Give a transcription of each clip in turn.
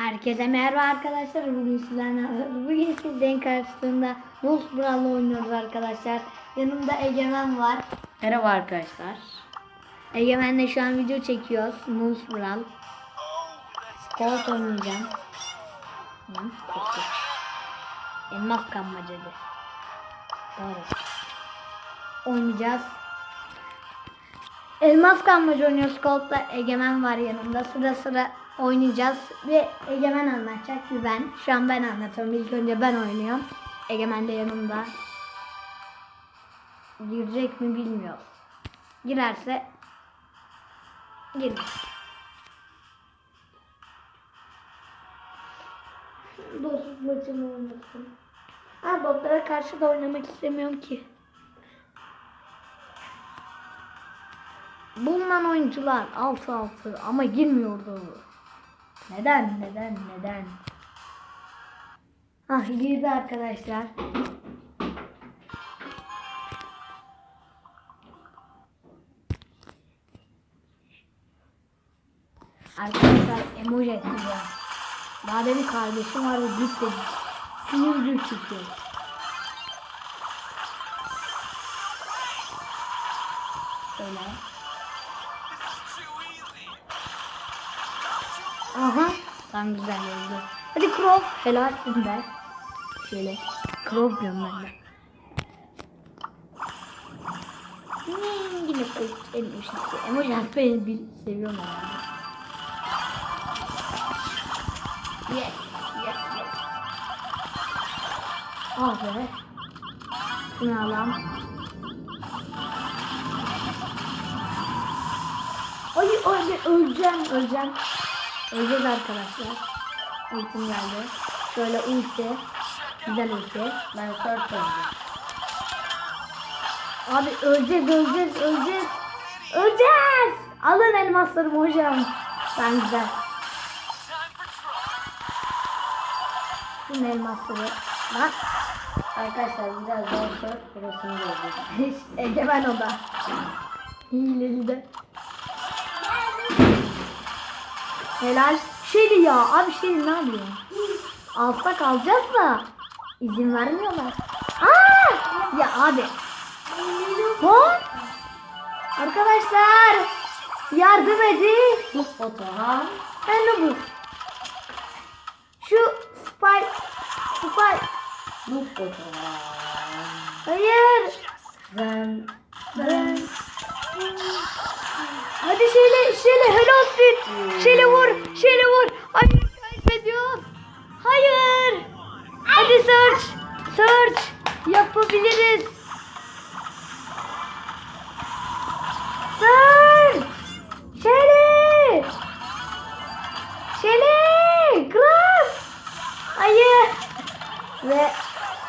Herkese merhaba arkadaşlar. Bugün sizlerle bugün sizlerin karşısında Nus Bral'la oynuyoruz arkadaşlar. Yanımda Egemen var. Merhaba arkadaşlar. Egemen'le şu an video çekiyoruz. Nus Bral. Colt oynayacağım. Hı. Elmas kanmacacı. Doğru. Oynayacağız. Elmas kanmacı oynuyoruz. Colt'la Egemen var yanımda. Sıra sıra oynayacağız. Ve Egemen anlatacak bir ben. Şu an ben anlatıyorum. İlk önce ben oynuyorum. Egemen de yanımda. Girecek mi bilmiyoruz. Girerse girmez. Dostluk maçını oynasın. Ha botlara karşı da oynamak istemiyorum ki. Bulunan oyuncular 6-6 ama girmiyordu. Neden? Neden? Neden? Ah girdi arkadaşlar. Arkadaşlar emoji atacağım. Daha demin kardeşim var ve büyük dedi. Sinir büyük çıkıyor. Şöyle. Aha. Tam güzel oldu. Hadi Crow. Helalsin be. Şöyle. Crow diyorum ben de. Hmm, yine iyisi. Emoji atmayı bir seviyorum herhalde. Yes, yes, yes. Al be. Şunu alalım. Ay ay öleceğim, öleceğim. Öleceğiz arkadaşlar. Ultim geldi. Şöyle ulti. Güzel ulti. Ben sört oynayacağım. Abi öleceğiz, öleceğiz, öleceğiz. Öleceğiz. Alın elmaslarımı hocam. Ben güzel. Şunun elmasları. Bak. Arkadaşlar biraz daha sört burasını göreceğiz. Egemen o da. Hileli de. Helal. Şeli ya. Abi Şeli ne yapıyor? Alsak alacağız da. izin vermiyorlar. Aa! Ya abi. Ha? Arkadaşlar. Yardım edin. Bu foto ha. Ben bu. Şu spy. Spy. Bu foto ha. Hayır. Ben Ben... Hadi şöyle şöyle helal olsun. Şöyle vur, şöyle vur. Hayır kaybediyoruz. Hayır. Hadi search. Search. Yapabiliriz. Search. Şöyle. Şöyle. Klas. Hayır. Ve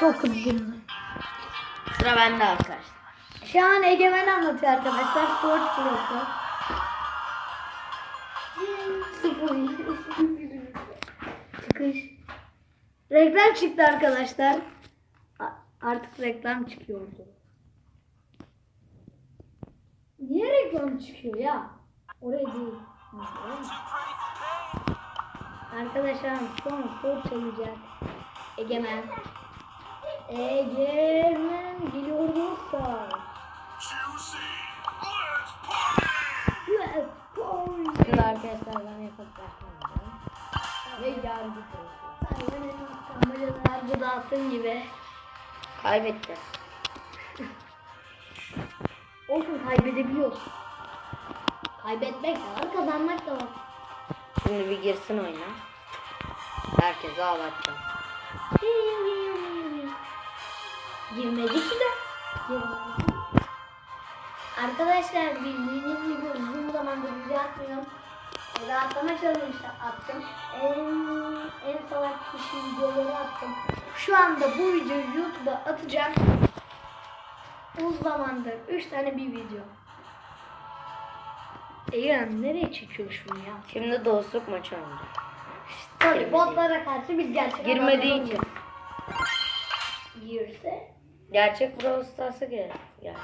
çok üzgünüm. sıra bende arkadaşlar. Şu an Egemen anlatıyor arkadaşlar. Sport Pro'su. Reklam çıktı arkadaşlar. Artık reklam çıkıyordu. Niye reklam çıkıyor ya? Oraya değil. Arkadaşlar an spor çalacak. Egemen. Egemen geliyorsa. Let's party. Arkadaşlar ben yapıp bırakmayacağım. Ve yargı dağıttığın gibi. Kaybetti. Olsun kaybedebiliyoruz. Kaybetmek de var, kazanmak da var. Şimdi bir girsin oyuna. Herkese ağlatacağım. Girmedi ki de. Girmedi. Arkadaşlar bildiğiniz gibi uzun zamandır video atmıyorum. Rahatlama challenge'da attım. En, en salak kişi videoları attım. Şu anda bu videoyu YouTube'a atacağım. Uzun zamandır 3 tane bir video. Egemen nereye çekiyor şunu ya? Şimdi dostluk maçı oynayacağım. Tabii botlara karşı biz gerçek Girmediği için. Girse Gerçek Brawl Stars'a gel. Gel.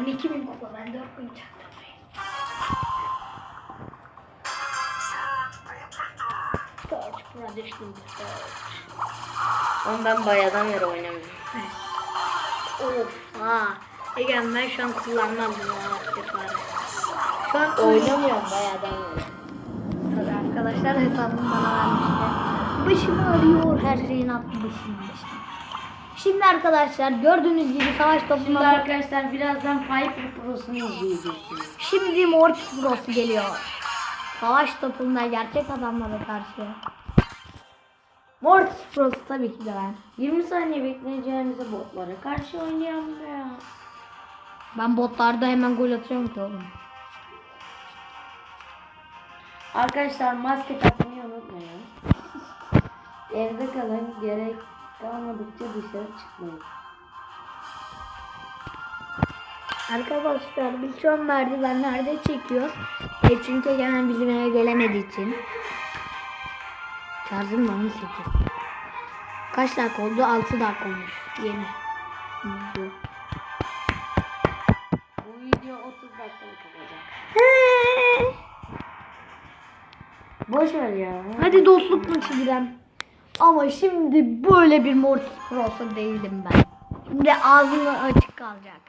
12 bin kupa ben 4 bin çaktırmayayım. Traditional Ama ben bayadan beri oynamıyorum. Of ha. Egen ben şu an kullanmam bunu aksesuarı. Şu an Oynamıyorum bayadan beri. Tabii arkadaşlar hesabını bana vermişler. Başımı arıyor her şeyin aklı başım başım. Şimdi arkadaşlar gördüğünüz gibi savaş Şimdi toplumunda arkadaşlar birazdan Piper Pro'sunu izleyeceksiniz. şimdi Mortis Bros geliyor. Savaş topunda gerçek adamlara karşı. Mortis Bros tabii ki de ben. 20 saniye bekleyeceğimize botlara karşı oynayalım ya. Ben botlarda hemen gol atıyorum ki oğlum. Arkadaşlar maske takmayı unutmayın. Evde kalın gerek kalmadıkça dışarı çıkmayın. Arkadaşlar biz şu an merdivenlerde çekiyoruz. E çünkü gelen bizim eve gelemediği için. Şarjım var mı 8? Kaç dakika oldu? 6 dakika olmuş. Yeni. Bu video 30 dakikalık olacak. Boş ver ya. Hadi dostluk maçı girelim. Ama şimdi böyle bir Mortis Pro'su değildim ben. Şimdi ağzım açık kalacak.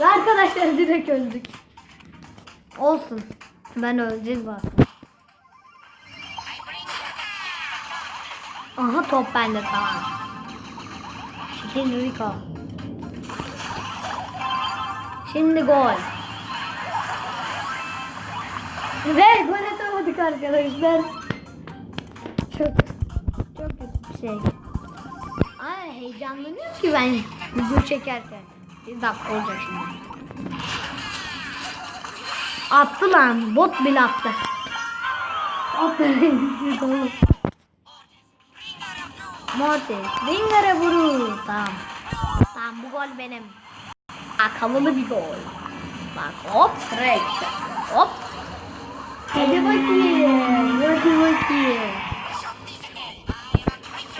Ve arkadaşlar direkt öldük. Olsun. Ben öleceğiz bak. Aha top bende tamam. Çekil Rico. Şimdi gol. Ve gol atamadık arkadaşlar. Çok çok kötü bir şey. Ay heyecanlanıyorum ki ben video çekerken. Bir dakika olacak şimdi. Attı lan. Bot bile attı. Aferin. oğlum. Mortis. Dinger'e vurur. Tamam. Tamam bu gol benim. Havalı bir gol. Bak hop. Trek. Hop. Hadi bakayım. Hadi bakayım.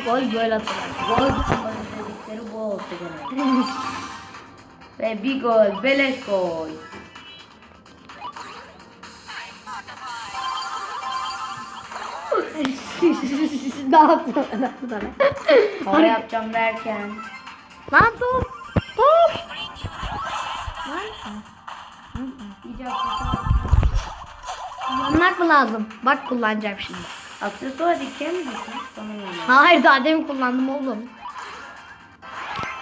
Gol böyle atılır. Gol dedikleri bu oldu gene. Ve bir gol. Beleş gol. ne yaptın? Ne yaptın? Yapacağım derken. Lan. İyice aksesuar. Kullanmak mı lazım? Bak kullanacağım şimdi. Aksesuar diken mi düşmüş? Hayır daha demin kullandım oğlum.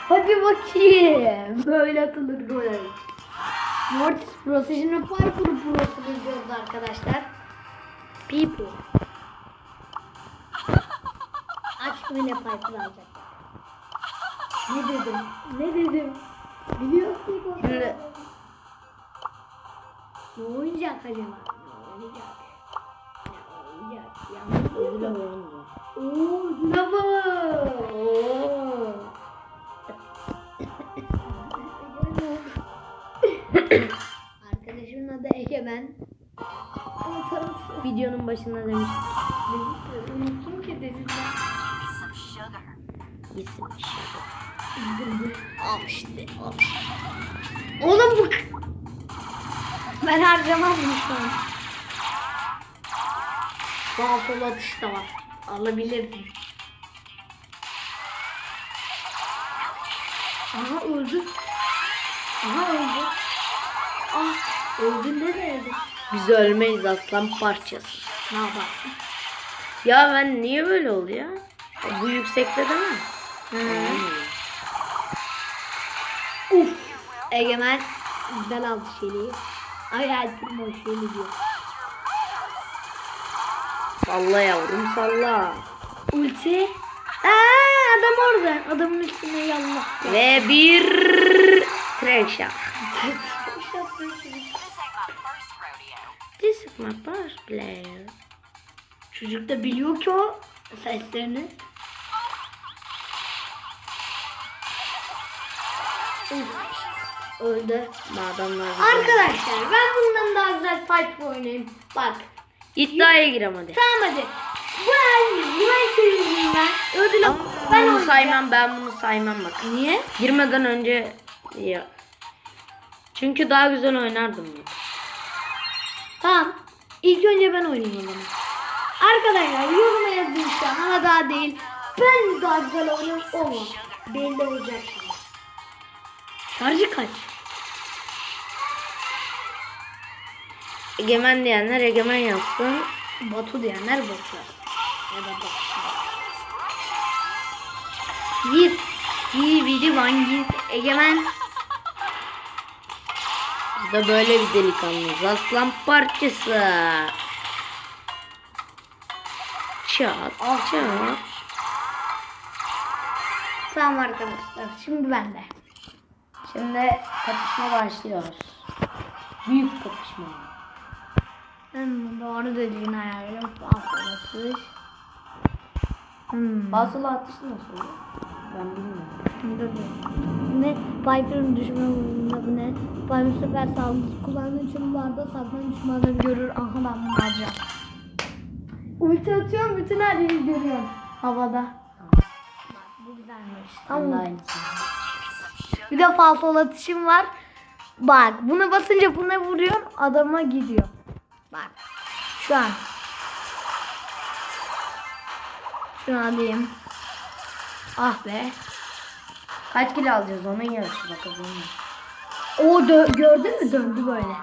Hadi bakayım. Böyle atılır gol. Mortis Pro'su şimdi Parkour Pro'sunu izliyoruz arkadaşlar. People. Aşk bile Piper alacak. Ne dedim? Ne dedim? Biliyor musun? Şimdi Ne oynayacak acaba? Ne oynayacak? Ne oynayacak? Yalnız ödül alalım mı? Oo, ne Arkadaşımın adı Egemen. Videonun başında demiştim. Unuttum ki dediler. İsim. Al işte, al işte. Oğlum bu... Ben harcamazdım şu an. Sol atış da var. Alabilirdim. Ah öldü ne öldü? Biz ölmeyiz aslan parçası. Ne yaparsın? Ya ben niye böyle oldu ya? Bu yüksekte değil mi? Uf. Egemen güzel aldı şeyi. Hayatım o şeyi diyor. Salla yavrum salla. Ulti. Aa, adam orada. Adamın üstüne yallah. Ve bir treşa. My first player. Çocuk da biliyor ki o seslerini. Öldü. Bu adamlar Arkadaşlar ben bundan daha güzel Piper oynayayım. Bak. İddiaya girem hadi. Tamam hadi. Ben, ben söyleyeyim ben. Ödül Ama ben bunu oynayacağım. saymam ben bunu saymam bak. Niye? Girmeden önce ya. Çünkü daha güzel oynardım. ben. Tamam. İlk önce ben oynayayım o zaman. Arkadaşlar yoruma yazın şu an ama daha değil. Ben daha güzel oynarım o mu? Belli olacak şimdi. Şarjı kaç? Egemen diyenler egemen yapsın. Batu diyenler Batu. Ya da Batu. Bir biri vangi. Egemen. De böyle bir delikanlıyız. Aslan parçası. Çat. Ah. Çat. Tamam arkadaşlar. Şimdi ben de. Şimdi kapışma başlıyor. Büyük kapışma. Hmm, doğru dediğin ayarım. Fazla atış. Hmm. Basılı atış nasıl oluyor? Ben bilmiyorum. Ne? Piper'ın düşman vurduğunda bu ne? Piper süper saldırı kullandığı için bu arada saklan düşmanları görür. Aha ben bunu alacağım. Ulti atıyorum bütün her yeri görüyorum. Havada. Bu güzelmiş. Tamam. Bir de falsol atışım var. Bak bunu basınca buna vuruyorsun adama gidiyor. Bak. Şu an. Şunu alayım. Ah be. Kaç kilo alacağız onun yarısı bakalım. O gördün mü döndü böyle.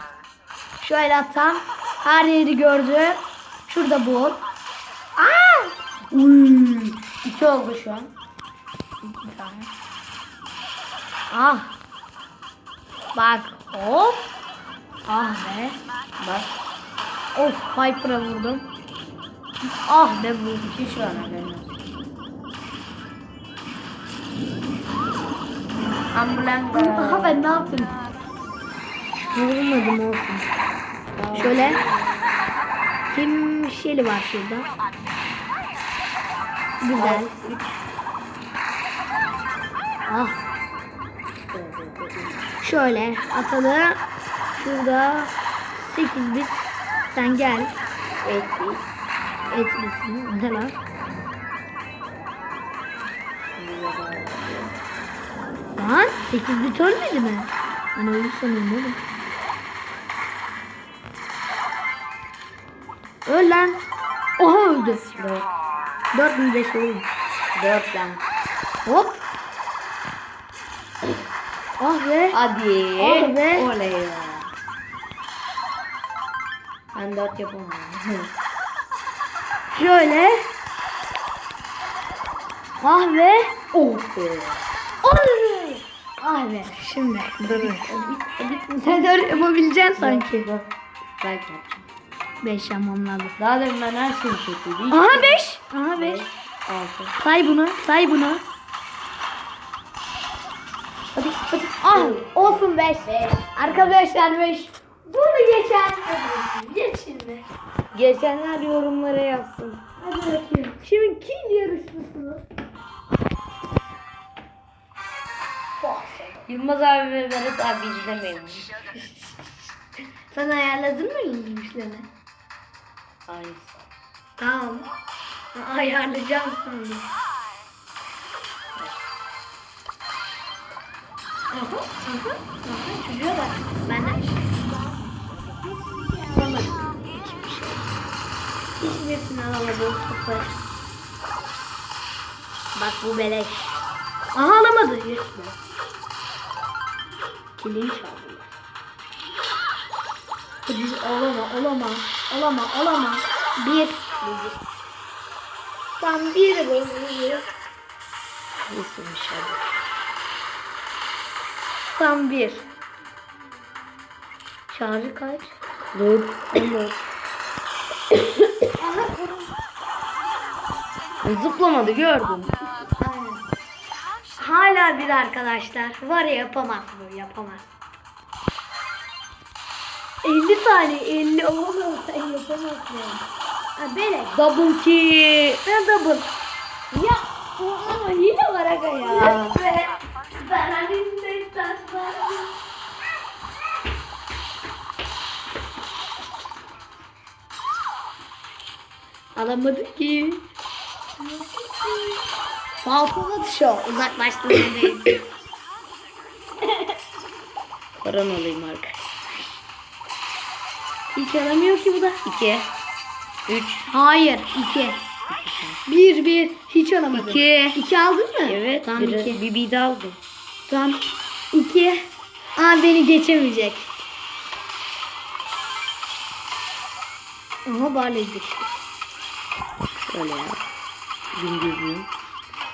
Şöyle atsam her yeri gördü. Şurada bol. Aa! Uy, iki oldu şu an. Bir tane. Ah. Bak hop. Ah be. Bak. Of Piper'a vurdum. Ah be bu. iki şu an haberin Ambulans. Aha ben ne yaptım? Vurmadım olsun. Şöyle. Kim Şeli var şurada. Güzel. Ah. Şöyle atalım. Şurada 8 bit. Sen gel. Ekli. Et bitsin. Ne lan? Lan 8 bit ölmedi mi? Ben öyle sanıyorum oğlum. Öl lan. Oha öldü. Dört. 4 mü 5 oğlum. Dört lan. Hop. Ah be. Hadi. Oh be. Oley ya. Ben dört yapamam. Şöyle. Ah be. oh be. Be. Şimdi. Dur. Sen de yapabileceksin sanki. Dur. Belki yapacağım. 5 yapmam lazım. Daha demin ben her şeyi kötüydü. Aha 5. Aha 5. Altı. Say bunu. Say bunu. Hadi hadi. Ah olsun 5. Arkadaşlar 5. Bunu geçen. Geç şimdi. Geçenler yorumlara yazsın. Hadi bakayım. Şimdi kim yarışmasını? Yılmaz abi ve Berat abi izlemeyin. Sen ayarladın mı yüzmüşlerini? Hayır. Tamam. Ayarlayacağım sonra. Aha, aha, aha. Çocuğa bak. Benden. Alamadım. Hiçbir. Hiçbirisini alamadım. Bak bu beleş. Aha alamadı. Yes be. Kilini çaldılar. Hadi olama, olama, olama, olama. Bir. Tam bir bozuyor. İyisiymiş hadi. Tam bir. Şarjı kaç? Dur. Zıplamadı gördüm. Aynen. Hala bir arkadaşlar. Var ya yapamaz bu yapamaz. 50 tane 50 oğlum sen yapamazsın. Ha böyle. Double kill. Ne double? Ya oha yine var aga ya. Ben elimde. Alamadık ki. Falcon atışı o. Uzaklaştırma değil. Paran alayım arkadaşlar. Hiç alamıyor ki bu da. 2 3 Hayır. iki. Bir bir. Hiç alamadım. 2 İki aldın mı? Evet, Tamam biraz iki. bir bir de aldım. Tamam. İki. Aa beni geçemeyecek. Ama Barley düştü. Şöyle ya. Gündüzlüğü.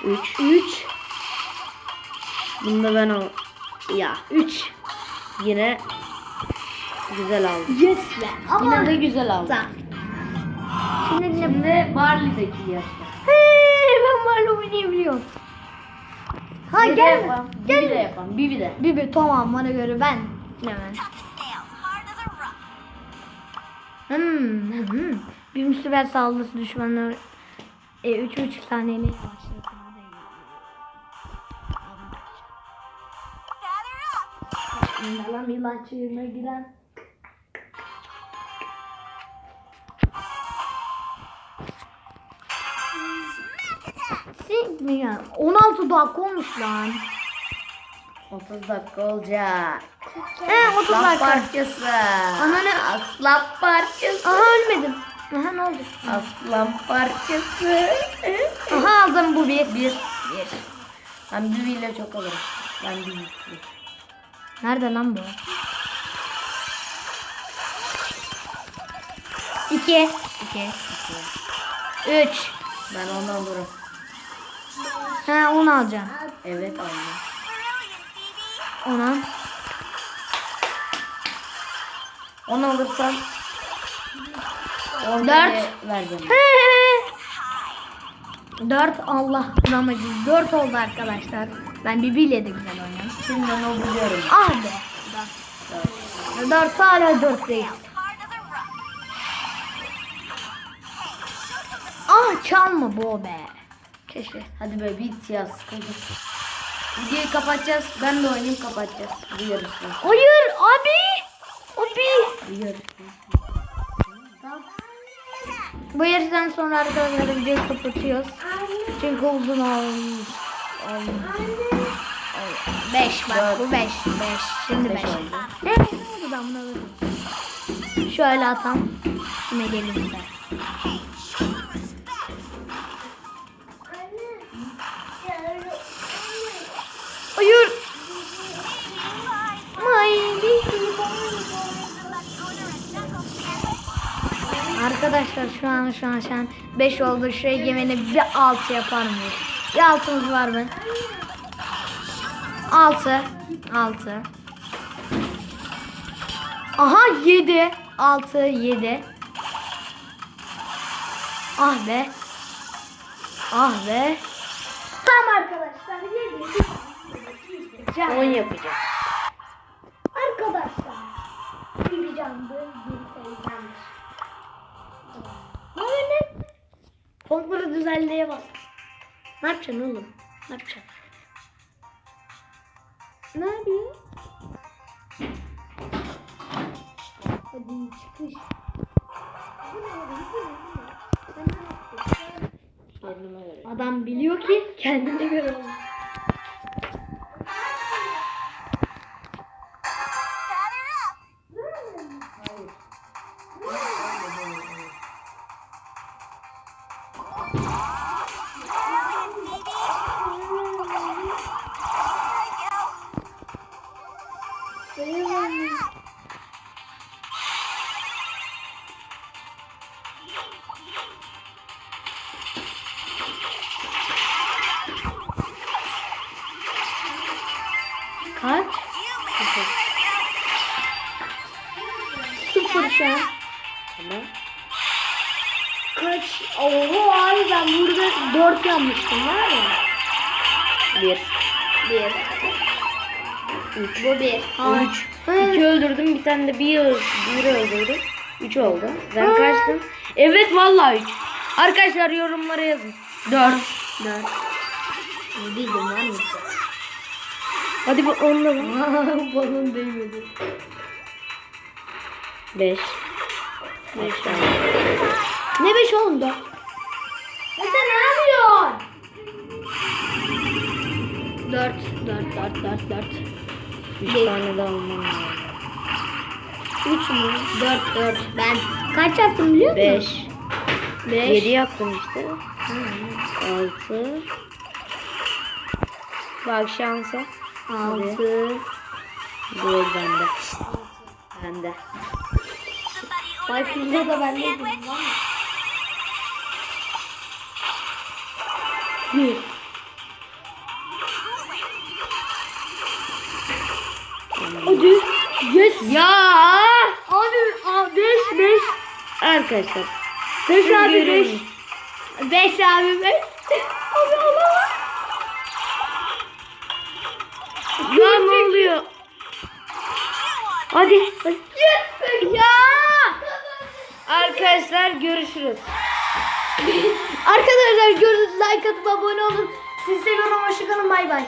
3 Üç. Bunu da ben al. Ya üç. Yine güzel aldım. Yes be. Ama. Yine de güzel aldım. Tamam. Şimdi? Şimdi Barley'deki yaşta. Hey, ben Barley oynayabiliyorum. Ha Bir gel. yapalım. Gel. Bir de yapalım. Bir bir de. Bibi tamam bana göre ben. Hemen. Hmm, hmm, hmm. Bir müsibet saldırısı düşmanlar e, üç buçuk saniyeli başladı. Yalan yılan çığırına giren. Sink mi ya? 16 dakika olmuş lan. 30 dakika olacak. He 30 Aslan dakika. parçası. Ananı- Aslan parçası. Aha ölmedim. Aha ne oldu? Aslan parçası. Aha aldım bu bir. bir. Bir. Ben bir ile çok alırım. Ben bir bir. Nerede lan bu? İki. İki. Üç. Ben onu alırım. Ha onu alacağım. Evet aldım. Ona. Onu alırsam on Dört. vereceğim. Dört Allah kuramacı. Dört oldu arkadaşlar. Ben bibiyle de güzel oynuyorum. Şimdi onu buluyorum. Ah be. Dört. Dört hala dörtteyiz. Ah çalma bu be. Keşke. Hadi be bit ya sıkıldım. Videoyu kapatacağız. Ben de oynayayım kapatacağız. Bu yarısı. Hayır abi. Abi. Bu yarıştan sonra arkadaşlar videoyu kapatıyoruz. Çünkü uzun olmuş. olmuş. Beş bak bu beş. Beş. Şimdi Beş beş. oldu. Ne oldu ben bunu alırım. Şöyle atam. Yine gelirse. Hayır. My Arkadaşlar şu an şu an şu an 5 oldu. Şu egemeni bir 6 yapar mıyız? Bir altımız var mı? 6 6 Aha 7 6 7 Ah be Ah be Tamam arkadaşlar 7 10 yapacağım. Arkadaşlar bir canlı bir teyzemdir. Böyle Fontları düzenleye bas. Ne yapacaksın oğlum? Ne yapacaksın? Ne yaptın? Kendime göre. Adam biliyor ki kendine göre olur. Kaç? Tane de bir, bir öldürdüm. Üç oldu. Sen kaçtın? Evet vallahi üç. Arkadaşlar yorumlara yazın. Dört. Dört. Yediydim var mı? Hadi bu onunla bak. Balon değmedi. Beş. Beş tane. Ne beş oğlum da? Mete ne yapıyorsun? Dört, dört, dört, dört, dört. 3 Değil. tane de almam lazım. 3 mü? 4 4. Ben kaç yaptım biliyor musun? 5. 5. 7 yaptım işte. 6. Bak şansa. 6. Gol bende. Bende. Bak burada da bende. 1. arkadaşlar. 5 siz abi 5. görün. 5 abi 5. Abi Allah. Ya ne oluyor? Hadi. hadi. Ya. Arkadaşlar görüşürüz. Arkadaşlar gördüğünüz like atıp abone olun. Sizi seviyorum. Hoşçakalın. Bay bay.